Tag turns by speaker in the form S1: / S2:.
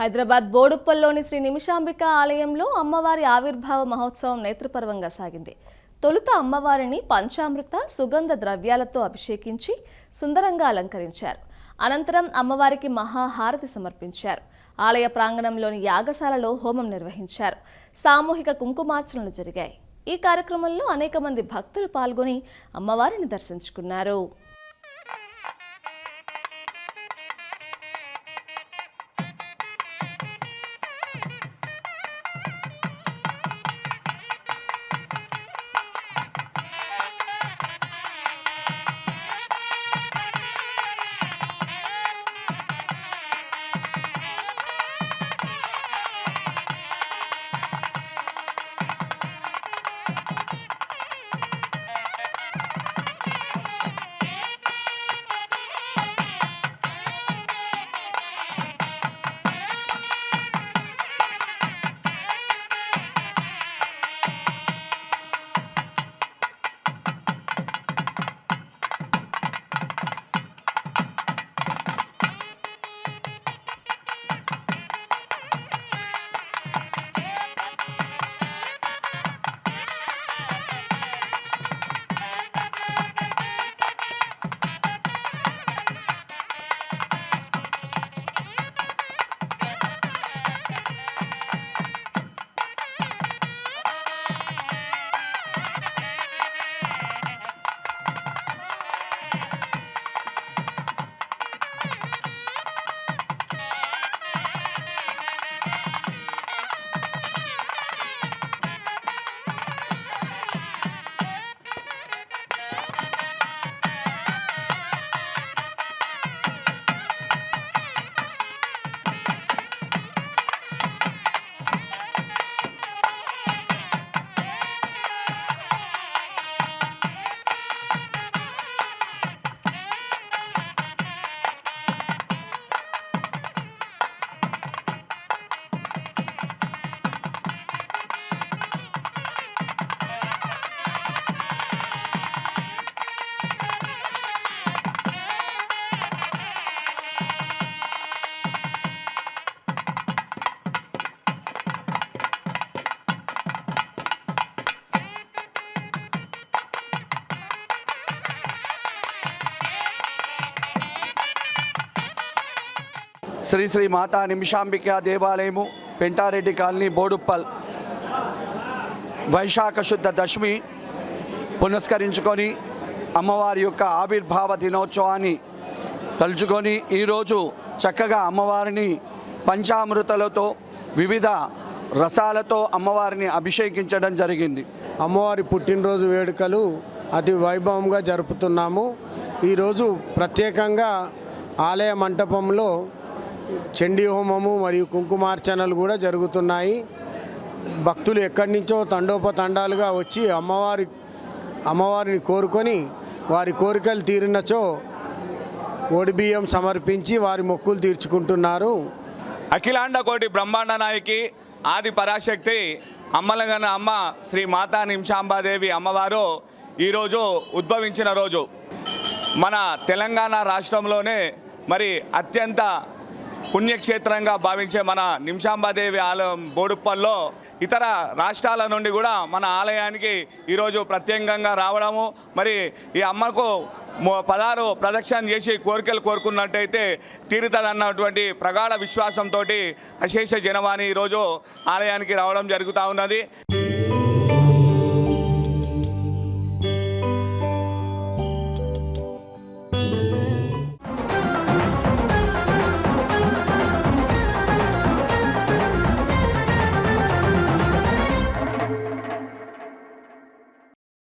S1: హైదరాబాద్ బోడుప్పల్లోని శ్రీ నిమిషాంబిక ఆలయంలో అమ్మవారి ఆవిర్భావ మహోత్సవం నేత్రపర్వంగా సాగింది. తొలుత అమ్మవారిని పంచామృత సుగంధ ద్రవ్యాలతో అభిషేకించి సుందరంగా అలంకరించారు. అనంతరం అమ్మవారికి మహాహారతి సమర్పించారు. ఆలయ ప్రాంగణంలోని యాగశాలలో హోమం నిర్వహించారు. సామూహిక కుంకుమార్చనలు జరిగాయి. ఈ కార్యక్రమంలో అనేక మంది భక్తులు పాల్గొని అమ్మవారిని దర్శించుకున్నారు.
S2: శ్రీ శ్రీ మాతా నిమిషాంబిక దేవాలయము పెంటారెడ్డి కాలనీ బోడుప్పల్. వైశాఖ శుద్ధ దశమి పునస్కరించుకొని అమ్మవారి యొక్క ఆవిర్భావ దినోత్సవాన్ని తలుచుకొని ఈరోజు చక్కగా అమ్మవారిని పంచామృతలతో వివిధ రసాలతో అమ్మవారిని అభిషేకించడం జరిగింది.
S3: అమ్మవారి పుట్టినరోజు వేడుకలు అతి వైభవంగా జరుపుతున్నాము. ఈరోజు ప్రత్యేకంగా ఆలయ మంటపంలో చండీ హోమము మరియు కుంకుమార్చనలు కూడా జరుగుతున్నాయి. భక్తులు ఎక్కడి నుంచో తండోపతండాలుగా వచ్చి అమ్మవారి అమ్మవారిని కోరుకొని వారి కోరికలు తీరినచో బియ్యం సమర్పించి వారి మొక్కులు తీర్చుకుంటున్నారు.
S4: అఖిలాండ కోటి బ్రహ్మాండ నాయకి ఆది పరాశక్తి అమ్మలగన్న అమ్మ శ్రీ మాతా నిమిషాంబాదేవి అమ్మవారు ఈరోజు ఉద్భవించిన రోజు. మన తెలంగాణ రాష్ట్రంలోనే మరి అత్యంత పుణ్యక్షేత్రంగా భావించే మన నిమిషాంబాదేవి ఆలయం బోడుప్పల్లో ఇతర రాష్ట్రాల నుండి కూడా మన ఆలయానికి ఈరోజు ప్రత్యేకంగా రావడము. మరి ఈ అమ్మకు పదహారు ప్రదక్షిణ చేసి కోరికలు కోరుకున్నట్టయితే తీరుతుందన్నటువంటి ప్రగాఢ విశ్వాసంతో అశేష జనవాణి ఈరోజు ఆలయానికి రావడం జరుగుతూ ఉన్నది.